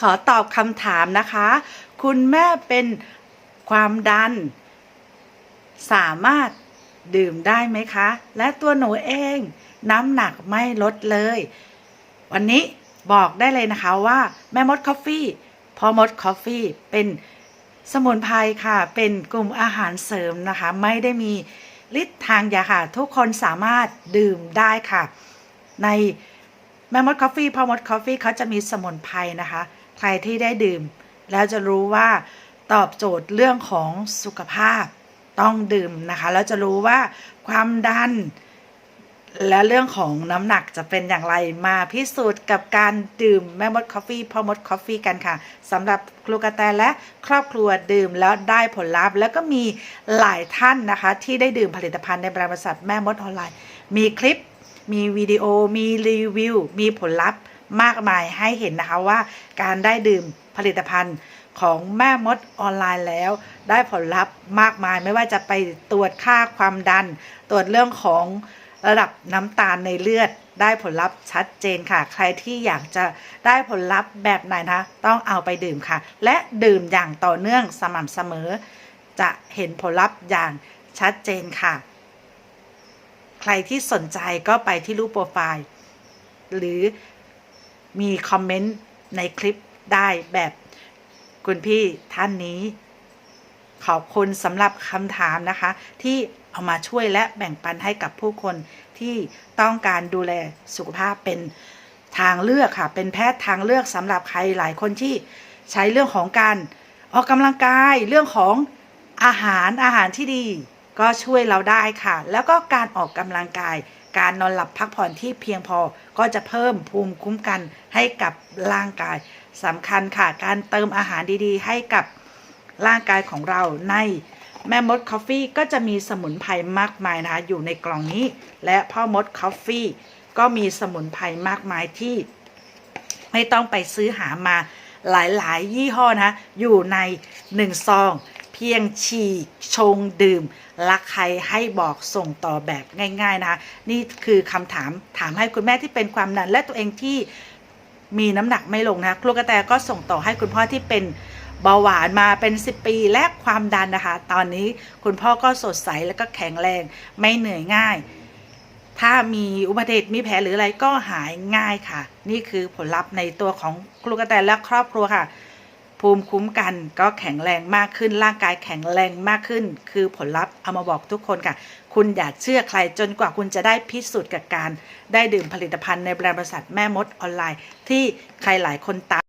ขอตอบคำถามนะคะ คุณแม่เป็นความดัน สามารถดื่มได้ไหมคะ และตัวหนูเองน้ำหนักไม่ลดเลย วันนี้บอกได้เลยนะคะว่าแม่มดคอฟฟี่พอมดคอฟฟี่เป็นสมุนไพรค่ะ เป็นกลุ่มอาหารเสริมนะคะ ไม่ได้มีฤทธิ์ทางยาค่ะ ทุกคนสามารถดื่มได้ค่ะ ในแม่มดคอฟฟี่พอมดคอฟฟี่เขาจะมีสมุนไพรนะคะ ใครที่ได้ดื่ม แล้วจะรู้ว่าตอบโจทย์เรื่องของสุขภาพต้องดื่มนะคะแล้วจะรู้ว่าความดัน และเรื่องของน้ำหนักจะเป็นอย่างไรมาพิสูจน์กับการดื่มแม่มดคอฟฟี่พ่อมดคอฟฟี่กันค่ะสำหรับครูกระแตและครอบครัวดื่มแล้วได้ผลลัพธ์ แล้วก็มีหลายท่านนะคะ ที่ได้ดื่มผลิตภัณฑ์ในแบรนด์บริษัทแม่มดออนไลน์ มีคลิป มีวิดีโอ มีรีวิว มีผลลัพธ์ มากมายให้เห็นนะคะว่าการได้ดื่มผลิตภัณฑ์ของแม่มดออนไลน์แล้ว ได้ผลลัพธ์มากมายไม่ว่าจะไปตรวจค่าความดัน ตรวจเรื่องของระดับน้ำตาลในเลือด ได้ผลลัพธ์ชัดเจนค่ะ ใครที่อยากจะได้ผลลัพธ์แบบไหนนะคะต้องเอาไปดื่มค่ะ และดื่มอย่างต่อเนื่องสม่ำเสมอ จะเห็นผลลัพธ์อย่างชัดเจนค่ะ ใครที่สนใจก็ไปที่รูปโปรไฟล์ หรือ มีคอมเมนต์ในคลิปได้แบบคุณพี่ท่านนี้ ขอบคุณสำหรับคำถามนะคะ ที่เอามาช่วยและแบ่งปันให้กับผู้คนที่ต้องการดูแลสุขภาพเป็นทางเลือกค่ะ เป็นแพทย์ทางเลือกสำหรับใครหลายคนที่ใช้เรื่องของการออกกำลังกายเรื่องของอาหารอาหารที่ดี ก็ช่วยเราได้ค่ะ แล้วก็การออกกำลังกาย การนอนหลับพักผ่อนที่เพียงพอก็จะเพิ่มภูมิคุ้มกันให้กับร่างกายสำคัญค่ะ การเติมอาหารดีๆ ให้กับร่างกายของเราในแม่มดคอฟฟี่ก็จะมีสมุนไพรมากมายนะคะอยู่ในกล่องนี้ และพ่อมดคอฟฟี่ก็มีสมุนไพรมากมายที่ ไม่ต้องไปซื้อหามาหลายๆ ยี่ห้อนะอยู่ในหนึ่งซอง เพียงฉีกชงดื่มรักใครให้บอกส่งต่อแบบง่าย ๆ นะคะนี่คือคำถามถามให้คุณแม่ที่เป็นความดันและตัวเองที่มีน้ำหนักไม่ลงนะครูกระแตก็ส่งต่อให้คุณพ่อที่เป็นเบาหวานมาเป็น 10 ปีและความดันนะคะ ตอนนี้คุณพ่อก็สดใสแล้วก็แข็งแรงไม่เหนื่อยง่าย ถ้ามีอุบัติเหตุมีแผลหรืออะไรก็หายง่ายค่ะ นี่คือผลลัพธ์ในตัวของครูกระแตและครอบครัวค่ะ ภูมิคุ้มกันก็แข็งแรงมากขึ้น ร่างกายแข็งแรงมากขึ้น คือผลลัพธ์เอามาบอกทุกคนค่ะ คุณอย่าเชื่อใครจนกว่าคุณจะได้พิสูจน์กับการ ได้ดื่มผลิตภัณฑ์ในแบรนด์บริษัทแม่มดออนไลน์ ที่ใครหลายคนตาม